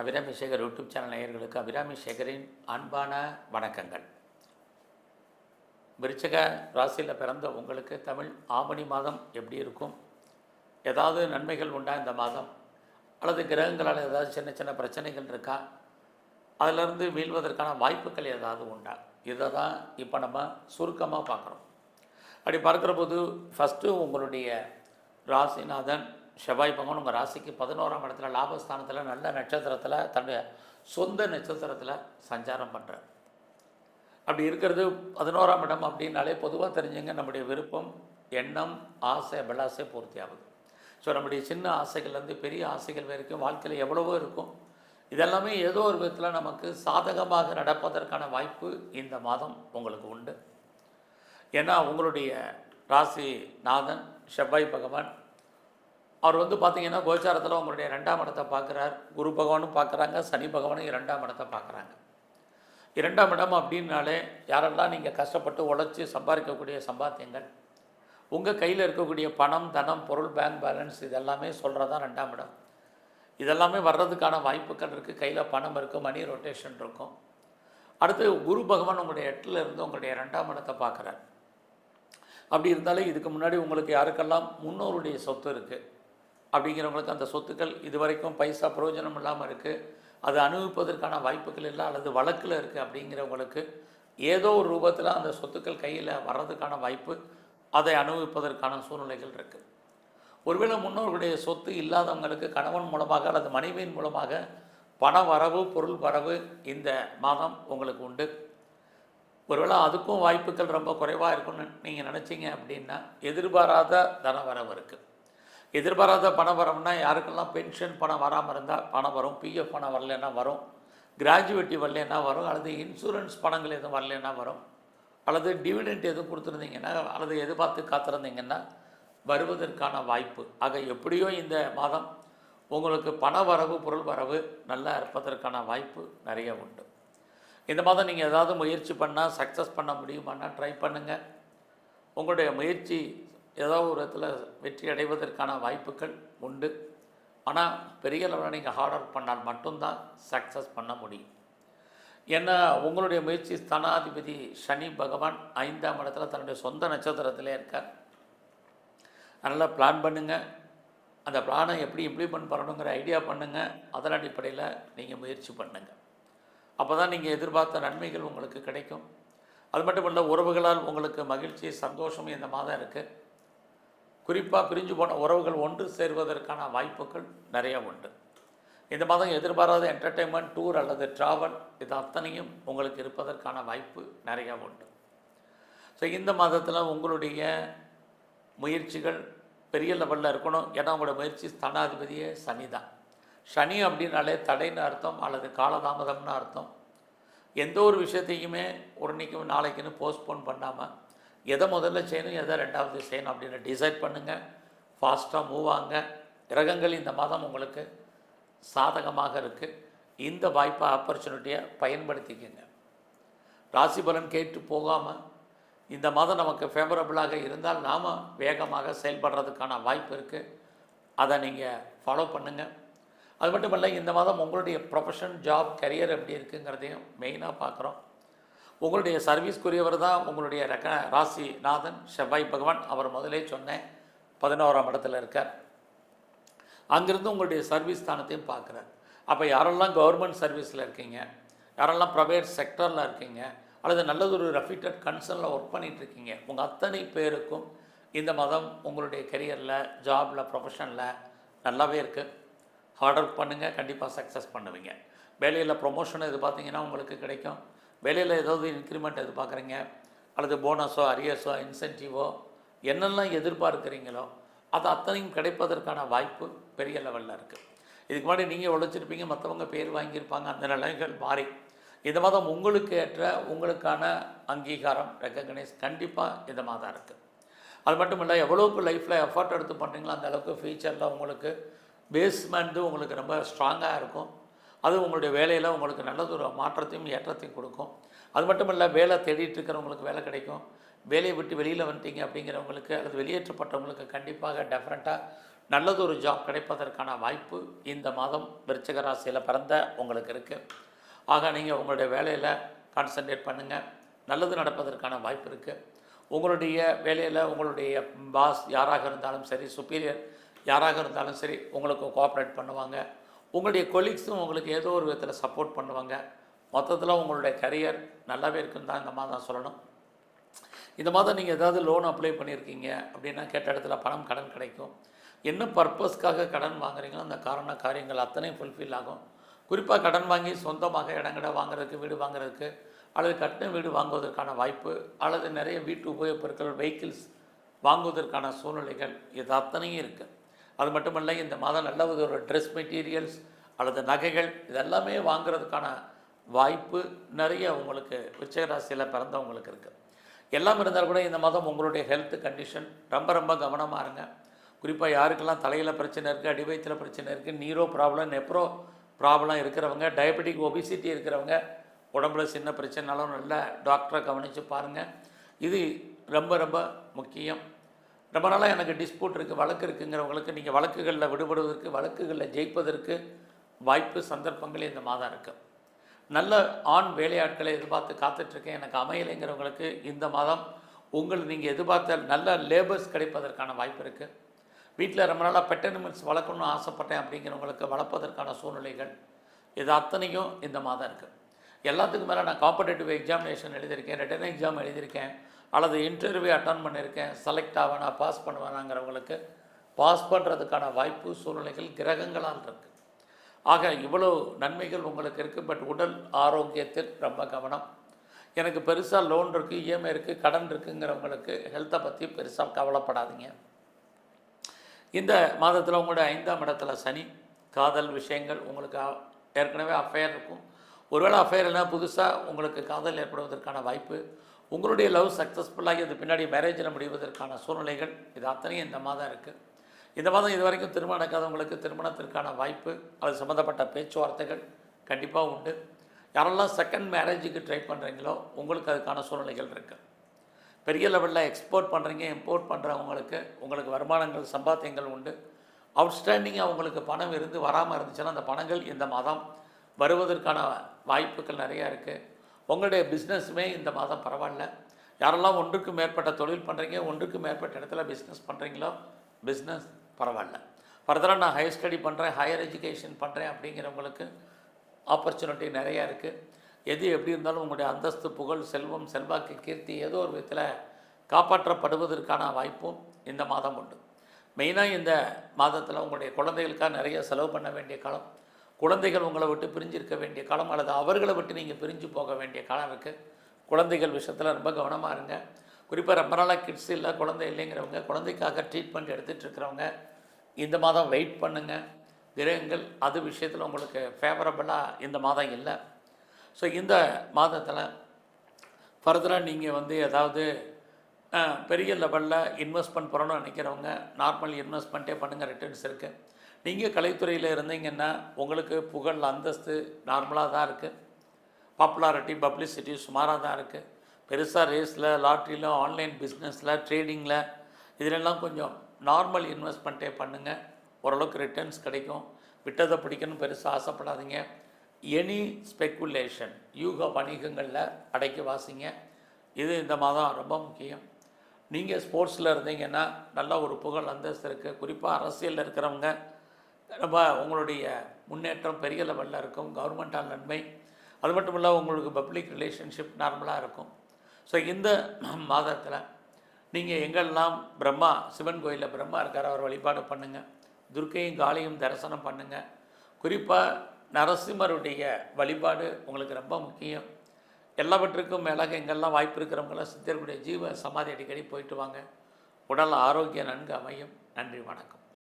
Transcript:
Abirami Sekar YouTube channel நேயர்களுக்கு அபிராமி சேகரின் அன்பான வணக்கங்கள். விருச்சக ராசியில் பிறந்த உங்களுக்கு தமிழ் ஆவணி மாதம் எப்படி இருக்கும்? ஏதாவது நன்மைகள் உண்டா இந்த மாதம்? அல்லது கிரகங்களால் ஏதாவது சின்ன சின்ன பிரச்சனைகள் இருக்கா? அதிலிருந்து வீழ்வதற்கான வாய்ப்புகள் ஏதாவது உண்டா? இதை தான் இப்போ நம்ம சுருக்கமாக பார்க்குறோம். அப்படி பார்க்குற போது ஃபஸ்ட்டு உங்களுடைய ராசிநாதன் செவ்வாய் பகவான் உங்கள் ராசிக்கு பதினோராம் இடத்துல லாபஸ்தானத்தில் நல்ல நட்சத்திரத்தில் தன்னுடைய சொந்த நட்சத்திரத்தில் சஞ்சாரம் பண்ணுறார் அப்படி இருக்கிறது பதினோராம் இடம் அப்படின்னாலே பொதுவாக தெரிஞ்சுங்க நம்முடைய விருப்பம் எண்ணம் ஆசை விளாசை பூர்த்தி ஆகுது ஸோ நம்முடைய சின்ன ஆசைகள்லேருந்து பெரிய ஆசைகள் வரைக்கும் வாழ்க்கையில் எவ்வளவோ இருக்கும். இதெல்லாமே ஏதோ ஒரு விதத்தில் நமக்கு சாதகமாக நடப்பதற்கான வாய்ப்பு இந்த மாதம் உங்களுக்கு உண்டு. ஏன்னா உங்களுடைய ராசி நாதன் செவ்வாய் பகவான் அவர் வந்து பார்த்தீங்கன்னா கோச்சாரத்தில் உங்களுடைய ரெண்டாம் இடத்தை பார்க்குறார். குரு பகவானும் பார்க்குறாங்க சனி பகவானும் இரண்டாம் இடத்தை பார்க்குறாங்க. இரண்டாம் இடம் அப்படின்னாலே யாரெல்லாம் நீங்கள் கஷ்டப்பட்டு உழைச்சி சம்பாதிக்கக்கூடிய சம்பாத்தியங்கள் உங்கள் கையில் இருக்கக்கூடிய பணம் தனம் பொருள் பேங்க் பேலன்ஸ் இதெல்லாமே சொல்கிறது தான் ரெண்டாம் இடம். இதெல்லாமே வர்றதுக்கான வாய்ப்புகள் இருக்குது கையில் பணம் இருக்குது மணி ரொட்டேஷன் இருக்கும். அடுத்து குரு பகவான் உங்களுடைய எட்டில் இருந்து உங்களுடைய ரெண்டாம் இடத்தை பார்க்குறார். அப்படி இருந்தாலே இதுக்கு முன்னாடி உங்களுக்கு யாருக்கெல்லாம் முன்னோருடைய சொத்து இருக்குது அப்படிங்கிறவங்களுக்கு அந்த சொத்துக்கள் இதுவரைக்கும் பைசா பிரயோஜனம் இல்லாமல் இருக்குது அது அனுபவிப்பதற்கான வாய்ப்புகள் இல்லை அல்லது வழக்கில் இருக்குது அப்படிங்கிறவங்களுக்கு ஏதோ ஒரு ரூபத்தில் அந்த சொத்துக்கள் கையில் வர்றதுக்கான வாய்ப்பு அதை அனுபவிப்பதற்கான சூழ்நிலைகள் இருக்குது ஒருவேளை முன்னோர்களுடைய சொத்து இல்லாதவங்களுக்கு கணவன் மூலமாக அல்லது மனைவியின் மூலமாக பண வரவு பொருள் வரவு இந்த மாதம் உங்களுக்கு உண்டு. ஒருவேளை அதுக்கும் வாய்ப்புகள் ரொம்ப குறைவாக இருக்கும்னு நீங்கள் நினச்சிங்க அப்படின்னா எதிர்பாராத தன வரவு இருக்குது எதிர்பாராத பணம் வரோம்னா யாருக்கெல்லாம் பென்ஷன் பணம் வராமல் இருந்தால் பணம் வரும் பிஎஃப் பணம் வரலன்னா வரும் கிராஜுவேட்டி வரலன்னா வரும் அல்லது இன்சூரன்ஸ் பணங்கள் எதுவும் வரலன்னா வரும் அல்லது டிவிடெண்ட் எதுவும் கொடுத்துருந்தீங்கன்னா அல்லது எதிர்பார்த்து காத்திருந்தீங்கன்னா வருவதற்கான வாய்ப்பு. ஆக எப்படியோ இந்த மாதம் உங்களுக்கு பண வரவு பொருள் வரவு நல்லா இருப்பதற்கான வாய்ப்பு நிறைய உண்டு. இந்த மாதம் நீங்கள் ஏதாவது முயற்சி பண்ணால் சக்ஸஸ் பண்ண முடியுமானா ட்ரை பண்ணுங்கள் உங்களுடைய முயற்சி ஏதோ ஒரு இடத்துல வெற்றி அடைவதற்கான வாய்ப்புகள் உண்டு. ஆனால் பெரிய லெவலில் நீங்கள் ஹார்ட் ஒர்க் பண்ணால் மட்டும்தான் சக்ஸஸ் பண்ண முடியும். ஏன்னா உங்களுடைய முயற்சி ஸ்தானாதிபதி சனி பகவான் ஐந்தாம் இடத்துல தன்னுடைய சொந்த நட்சத்திரத்திலே இருக்கார். நல்லா பிளான் பண்ணுங்கள் அந்த பிளானை எப்படி இம்ப்ளிமெண்ட் பண்ணணுங்கிற ஐடியா பண்ணுங்கள் அதன் அடிப்படையில் நீங்கள் முயற்சி பண்ணுங்கள் அப்போ தான் நீங்கள் எதிர்பார்த்த நன்மைகள் உங்களுக்கு கிடைக்கும். அது மட்டும் இல்லை உறவுகளால் உங்களுக்கு மகிழ்ச்சி சந்தோஷம் இந்த மாதம் இருக்குது குறிப்பாக பிரிஞ்சு போன உறவுகள் ஒன்று சேர்வதற்கான வாய்ப்புகள் நிறைய உண்டு. இந்த மாதம் எதிர்பாராத என்டர்டெயின்மெண்ட் டூர் அல்லது ட்ராவல் இது அத்தனையும் உங்களுக்கு இருப்பதற்கான வாய்ப்பு நிறையா உண்டு. ஸோ இந்த மாதத்தில் உங்களுடைய முயற்சிகள் பெரிய லெவலில் இருக்கணும். ஏன்னா உங்களோட முயற்சி ஸ்தானாதிபதியே சனி தான். சனி அப்படின்னாலே தடைன்னு அர்த்தம் அல்லது காலதாமதம்னு அர்த்தம். எந்த ஒரு விஷயத்தையுமே ஒரு இன்னைக்கும் நாளைக்குன்னு போஸ்ட்போன் பண்ணாமல் எதை முதல்ல செய்யணும் எதை ரெண்டாவது செய்யணும் அப்படின்னு டிசைட் பண்ணுங்கள் ஃபாஸ்ட்டாக மூவ் ஆங்க கிரகங்கள் இந்த மாதம் உங்களுக்கு சாதகமாக இருக்குது இந்த வாய்ப்பை ஆப்பர்ச்சுனிட்டியை பயன்படுத்திக்கங்க. ராசி பலன் கேட்டு போகாமல் இந்த மாதம் நமக்கு ஃபேவரபுளாக இருந்தால் நாம் வேகமாக செயல்படுறதுக்கான வாய்ப்பு இருக்குது அதை நீங்கள் ஃபாலோ பண்ணுங்கள் அது மட்டும் இல்லை இந்த மாதம் உங்களுடைய ப்ரொஃபஷன் ஜாப் கரியர் எப்படி இருக்குங்கிறதையும் மெயினாக பார்க்குறோம். உங்களுடைய சர்வீஸ்க்குரியவர் தான் உங்களுடைய ரக ராசி நாதன் செவ்வாய் பகவான். அவர் முதலே சொன்னேன் பதினோராம் இடத்துல இருக்கார். அங்கிருந்து உங்களுடைய சர்வீஸ் ஸ்தானத்தையும் பார்க்குறார். அப்போ யாரெல்லாம் கவர்மெண்ட் சர்வீஸில் இருக்கீங்க? யாரெல்லாம் ப்ரைவேட் செக்டரில் இருக்கீங்க? அல்லது நல்லது ஒரு ரெஃபிட்டட் கன்சர்னில் ஒர்க் பண்ணிகிட்ருக்கீங்க உங்கள் அத்தனை பேருக்கும் இந்த மதம் உங்களுடைய கெரியரில் ஜாபில் ப்ரொஃபஷனில் நல்லாவே இருக்குது ஹார்ட் ஒர்க் பண்ணுங்கள் கண்டிப்பாக சக்ஸஸ் பண்ணுவீங்க. வேலையில் ப்ரொமோஷன் இது பார்த்தீங்கன்னா உங்களுக்கு கிடைக்கும். வேலையில் ஏதாவது இன்க்ரிமெண்ட் எதிர்பார்க்குறீங்க அல்லது போனஸோ அரியர்ஸோ இன்சென்டிவோ என்னெல்லாம் எதிர்பார்க்குறீங்களோ அது அத்தனையும் கிடைப்பதற்கான வாய்ப்பு பெரிய லெவலில் இருக்குது இதுக்கு முன்னாடி நீங்கள் உழைச்சிருப்பீங்க மற்றவங்க பேர் வாங்கியிருப்பாங்க அந்த நிலைகள் மாறி. இந்த மாதம் உங்களுக்கு ஏற்ற உங்களுக்கான அங்கீகாரம் ரெக்கக்னைஸ் கண்டிப்பாக இந்த மாதம் இருக்குது அது மட்டும் இல்லை எவ்வளோக்கு லைஃப்பில் எஃபர்ட் எடுத்து பண்ணுறீங்களோ அந்த அளவுக்கு ஃபியூச்சரில் உங்களுக்கு பேஸ்மெண்ட்டு உங்களுக்கு ரொம்ப ஸ்ட்ராங்காக இருக்கும். அது உங்களுடைய வேலையில் உங்களுக்கு நல்லதொரு மாற்றத்தையும் ஏற்றத்தையும் கொடுக்கும். அது மட்டும் இல்லை வேலை தேடிட்டு இருக்கிறவங்களுக்கு வேலை கிடைக்கும். வேலையை விட்டு வெளியில் வந்துட்டீங்க அப்படிங்கிறவங்களுக்கு அல்லது வெளியேற்றப்பட்டவங்களுக்கு கண்டிப்பாக டெஃபரெண்ட்டாக நல்லது ஒரு ஜாப் கிடைப்பதற்கான வாய்ப்பு இந்த மாதம் விருச்சக ராசியில் பிறந்த உங்களுக்கு இருக்குது ஆக நீங்கள் உங்களுடைய வேலையில் கான்சன்ட்ரேட் பண்ணுங்கள் நல்லது நடப்பதற்கான வாய்ப்பு இருக்குது உங்களுடைய வேலையில் உங்களுடைய பாஸ் யாராக இருந்தாலும் சரி சுப்பீரியர் யாராக இருந்தாலும் சரி உங்களுக்கு கோஆப்ரேட் பண்ணுவாங்க. உங்களுடைய கொலீக்ஸும் உங்களுக்கு ஏதோ ஒரு விதத்தில் சப்போர்ட் பண்ணுவாங்க. மொத்தத்தில் உங்களுடைய கரியர் நல்லாவே இருக்குன்னு தான் இந்த மாதம் சொல்லணும். இந்த மாதம் நீங்கள் ஏதாவது லோன் அப்ளை பண்ணியிருக்கீங்க அப்படின்னா கேட்ட இடத்துல பணம் கடன் கிடைக்கும். என்ன பர்பஸ்க்காக கடன் வாங்குறீங்களோ அந்த காரண காரியங்கள் அத்தனையும் ஃபுல்ஃபில் ஆகும். குறிப்பாக கடன் வாங்கி சொந்தமாக இடங்கடை வாங்குறதுக்கு வீடு வாங்குறதுக்கு அல்லது கட்டின வீடு வாங்குவதற்கான வாய்ப்பு அல்லது நிறைய வீட்டு உபயோகப் பொருட்கள் வெஹிக்கிள்ஸ் வாங்குவதற்கான சூழ்நிலைகள் இது அத்தனையும் இருக்குது அது மட்டுமல்ல இந்த மாதம் நல்ல ஒரு ட்ரெஸ் மெட்டீரியல்ஸ் அல்லது நகைகள் இதெல்லாமே வாங்குறதுக்கான வாய்ப்பு நிறைய உங்களுக்கு விருச்சிக ராசியில் பிறந்தவங்களுக்கு இருக்குது எல்லாம் இருந்தால் கூட இந்த மாதம் உங்களுடைய ஹெல்த் கண்டிஷன் ரொம்ப ரொம்ப கவனமாக இருங்க. குறிப்பாக யாருக்கெல்லாம் தலையில் பிரச்சனை இருக்குது அடிவயத்தில் பிரச்சனை இருக்குது நீரோ ப்ராப்ளம் நெப்ரோ ப்ராப்ளம் இருக்கிறவங்க டயபெட்டிக் ஒபிசிட்டி இருக்கிறவங்க உடம்புல சின்ன பிரச்சனைனாலும் நல்ல டாக்டரை கவனித்து பாருங்கள் இது ரொம்ப ரொம்ப முக்கியம். ரொம்ப நாளாக எனக்கு டிஸ்பியூட் இருக்குது வழக்கு இருக்குங்கிறவங்களுக்கு நீங்கள் வழக்குகளில் விடுபடுவதற்கு வழக்குகளில் ஜெயிப்பதற்கு வாய்ப்பு சந்தர்ப்பங்கள் இந்த மாதம் இருக்குது நல்ல ஆண் வேலையாட்களை எதிர்பார்த்து காத்துட்ருக்கேன். எனக்கு அமையலைங்கிறவங்களுக்கு இந்த மாதம் உங்கள் நீங்கள் எதிர்பார்த்த நல்ல லேபர்ஸ் கிடைப்பதற்கான வாய்ப்பு இருக்குது வீட்டில் ரொம்ப நாளாக பெட்டனிமல்ஸ் வளர்க்கணும்னு ஆசைப்பட்டேன் அப்படிங்கிறவங்களுக்கு வளர்ப்பதற்கான சூழ்நிலைகள் இது அத்தனையும் இந்த மாதம் இருக்குது எல்லாத்துக்கும் மேலே நான் காம்படேட்டிவ் எக்ஸாமினேஷன் எழுதியிருக்கேன் ரிட்டன் எக்ஸாம் எழுதியிருக்கேன் அல்லது இன்டர்வியூ அட்டன் பண்ணியிருக்கேன் செலக்ட் ஆவேனா பாஸ் பண்ணுவேனாங்கிறவங்களுக்கு பாஸ் பண்ணுறதுக்கான வாய்ப்பு சூழ்நிலைகள் கிரகங்களால் இருக்குது ஆக இவ்வளோ நன்மைகள் உங்களுக்கு இருக்குது பட் உடல் ஆரோக்கியத்தில் ரொம்ப கவனம். எனக்கு பெருசாக லோன் இருக்குது இஎம்ஐ இருக்குது கடன் இருக்குங்கிறவங்களுக்கு ஹெல்த்தை பற்றி பெருசாக கவலைப்படாதீங்க. இந்த மாதத்தில் உங்களுடைய ஐந்தாம் இடத்துல சனி காதல் விஷயங்கள் உங்களுக்கு ஏற்கனவே அஃபேர் இருக்கும். ஒருவேளை அஃபேர் இல்லைனா புதுசாக உங்களுக்கு காதல் ஏற்படுவதற்கான வாய்ப்பு உங்களுடைய லவ் சக்ஸஸ்ஃபுல்லாகி அது பின்னாடி மேரேஜில் முடிவதற்கான சூழ்நிலைகள் இது அத்தனையும் இந்த மாதம் இருக்குது இந்த மாதம் இது வரைக்கும் திருமணம் நடக்காதவங்களுக்கு திருமணத்திற்கான வாய்ப்பு அது சம்மந்தப்பட்ட பேச்சுவார்த்தைகள் கண்டிப்பாக உண்டு. யாரெல்லாம் செகண்ட் மேரேஜுக்கு ட்ரை பண்ணுறீங்களோ உங்களுக்கு அதுக்கான சூழ்நிலைகள் இருக்குது பெரிய லெவலில் எக்ஸ்போர்ட் பண்ணுறீங்க இம்போர்ட் பண்ணுறவங்களுக்கு உங்களுக்கு வருமானங்கள் சம்பாத்தியங்கள் உண்டு. அவுட்ஸ்டாண்டிங்காக உங்களுக்கு பணம் இருந்து வராமல் இருந்துச்சுன்னா அந்த பணங்கள் இந்த மாதம் வருவதற்கான வாய்ப்புகள் நிறையா இருக்குது உங்களுடைய பிஸ்னஸுமே இந்த மாதம் பரவாயில்ல. யாரெல்லாம் ஒன்றுக்கு மேற்பட்ட தொழில் பண்ணுறீங்க ஒன்றுக்கு மேற்பட்ட இடத்துல பிஸ்னஸ் பண்ணுறீங்களோ பிஸ்னஸ் பரவாயில்ல. ஃபர்தராக நான் ஹையர் ஸ்டடி பண்ணுறேன் ஹையர் எஜுகேஷன் பண்ணுறேன் அப்படிங்கிறவங்களுக்கு ஆப்பர்ச்சுனிட்டி நிறையா இருக்குது எது எப்படி இருந்தாலும் உங்களுடைய அந்தஸ்து புகழ் செல்வம் செல்வாக்கு கீர்த்தி ஏதோ ஒரு விதத்தில் காப்பாற்றப்படுவதற்கான வாய்ப்பும் இந்த மாதம் உண்டு. மெயினாக இந்த மாதத்தில் உங்களுடைய குழந்தைகளுக்காக நிறைய செலவு பண்ண வேண்டிய காலம். குழந்தைகள் உங்களை விட்டு பிரிஞ்சிருக்க வேண்டிய காலம் அல்லது அவர்களை விட்டு நீங்கள் பிரிஞ்சு போக வேண்டிய காலம் இருக்குது குழந்தைகள் விஷயத்தில் ரொம்ப கவனமாக இருங்க. குறிப்பாக ரொம்ப நாளாக கிட்ஸ் இல்லை குழந்தை இல்லைங்கிறவங்க குழந்தைக்காக ட்ரீட்மெண்ட் எடுத்துகிட்டு இருக்கிறவங்க இந்த மாதம் வெயிட் பண்ணுங்கள் கிரகங்கள் அது விஷயத்தில் உங்களுக்கு ஃபேவரபுளாக இந்த மாதம் இல்லை. ஸோ இந்த மாதத்தில் ஃபர்தராக நீங்கள் வந்து ஏதாவது பெரிய லெவலில் இன்வெஸ்ட்மெண்ட் பண்ணணும்னு நினைக்கிறவங்க நார்மல் இன்வெஸ்ட்மெண்ட்டே பண்ணுங்கள் ரிட்டர்ன்ஸ் இருக்குது நீங்கள் கலைத்துறையில் இருந்தீங்கன்னா உங்களுக்கு புகழ் அந்தஸ்து நார்மலாக தான் இருக்குது பாப்புலாரிட்டி பப்ளிசிட்டி சுமாராக தான் இருக்குது பெருசாக ரேஸில் லாட்ரியில் ஆன்லைன் பிஸ்னஸில் ட்ரேடிங்கில் இதிலெல்லாம் கொஞ்சம் நார்மல் இன்வெஸ்ட்மெண்ட்டே பண்ணுங்கள் ஓரளவுக்கு ரிட்டர்ன்ஸ் கிடைக்கும். விட்டதை பிடிக்கணும் பெருசாக ஆசைப்படாதீங்க. எனி ஸ்பெக்குலேஷன் யூக வணிகங்களில் அடைக்க வாசிங்க. இது இந்த மாதம் ரொம்ப முக்கியம். நீங்கள் ஸ்போர்ட்ஸில் இருந்தீங்கன்னா நல்ல ஒரு புகழ் அந்தஸ்து இருக்குது குறிப்பாக அரசியலில் இருக்கிறவங்க ரொம்ப உங்களுடைய முன்னேற்றம் பெரிய லெவலில் இருக்கும். கவர்மெண்டால் நன்மை. அது மட்டும் இல்லை உங்களுக்கு பப்ளிக் ரிலேஷன்ஷிப் நார்மலாக இருக்கும். ஸோ இந்த மாதத்தில் நீங்கள் எங்கெல்லாம் பிரம்மா சிவன் கோயிலில் பிரம்மா இருக்கார் அவர் வழிபாடு பண்ணுங்கள் துர்க்கையும் காளியும் தரிசனம் பண்ணுங்கள் குறிப்பாக நரசிம்மருடைய வழிபாடு உங்களுக்கு ரொம்ப முக்கியம். எல்லாவற்றுக்கும் மேலாக எங்கெல்லாம் வாய்ப்பு இருக்கிறவங்களாம் சித்தர்களுடைய ஜீவ சமாதி அடிக்கடி போயிட்டு வாங்க. உடல் ஆரோக்கியம் நன்கு அமையும். நன்றி வணக்கம்.